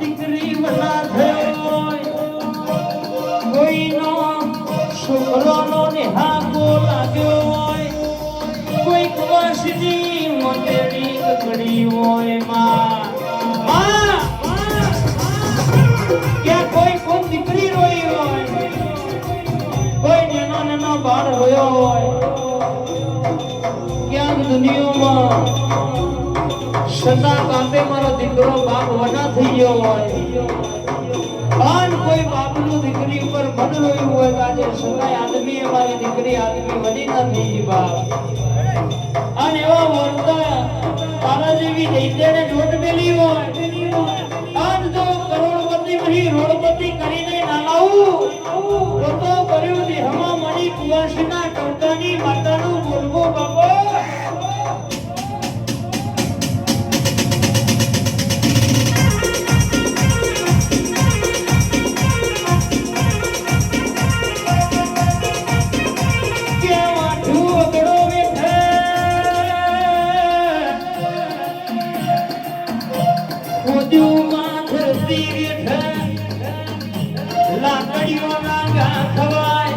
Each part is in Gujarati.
દીકરી વના થયો હોય કોઈનો છોકરોનો કકડી હોયમાં ક્યાં કોઈ કોઈ દીકરી રોઈ હોય કોઈ નેનો નેનો બાળ રોયો હોય ક્યાંક દુનિયામાં સદા કાપે મારો દીકરો બાપ વના થઈ ગયો હોય અન કોઈ બાપનું દીકરી ઉપર મન રોયું હોય આજે સદાય આદમી મારી દીકરી આદમી વધી નથી બાપ અને એવા વર્તા તારા જેવી દૈત્યને નોટ મેલી હોય આજ લાકડીઓના ગા ખવાય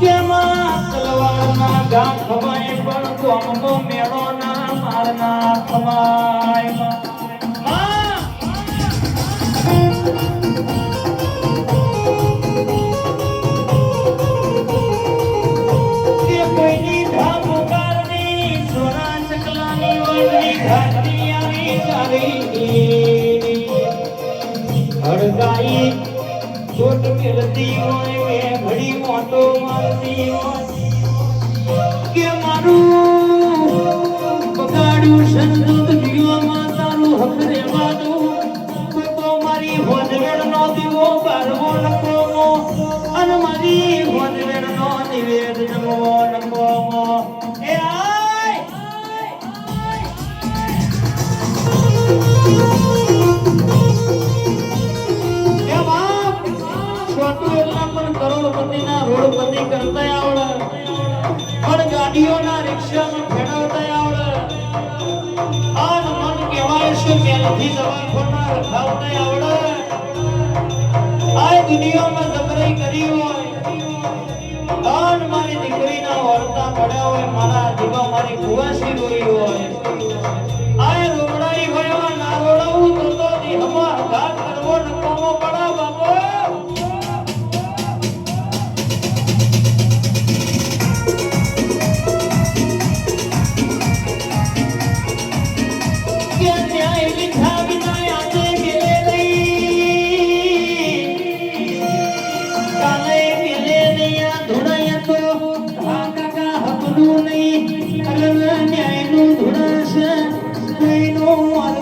તેમાં તલવારના ગા ખવાય પણ ગોમનો મેળોના મારના ખવાયમાં! તારી. હળગાઈ હોય. તું મારી હોજવેડનો દીવો બારવો નકોમો, અને મારી હોજવેડનો નિવેદ જમવો કરોડપતિના રોડપતિ કરતા આવડે. પણ ગાડીઓના રિક્ષામાં ફેરવતા આવડે. આજ મન કહેવાય છે પહેલેથી દવાખાના રખાવતાય આવડે. આ દુનિયામાં જબરાઈ કરી હોય આન મારી દીકરીના વર્તા પડ્યા હોય, મારા દીવા મારી કુવાસી રોઈ હોય આ રોકડાઈ I don't know what I'm. I know I'm.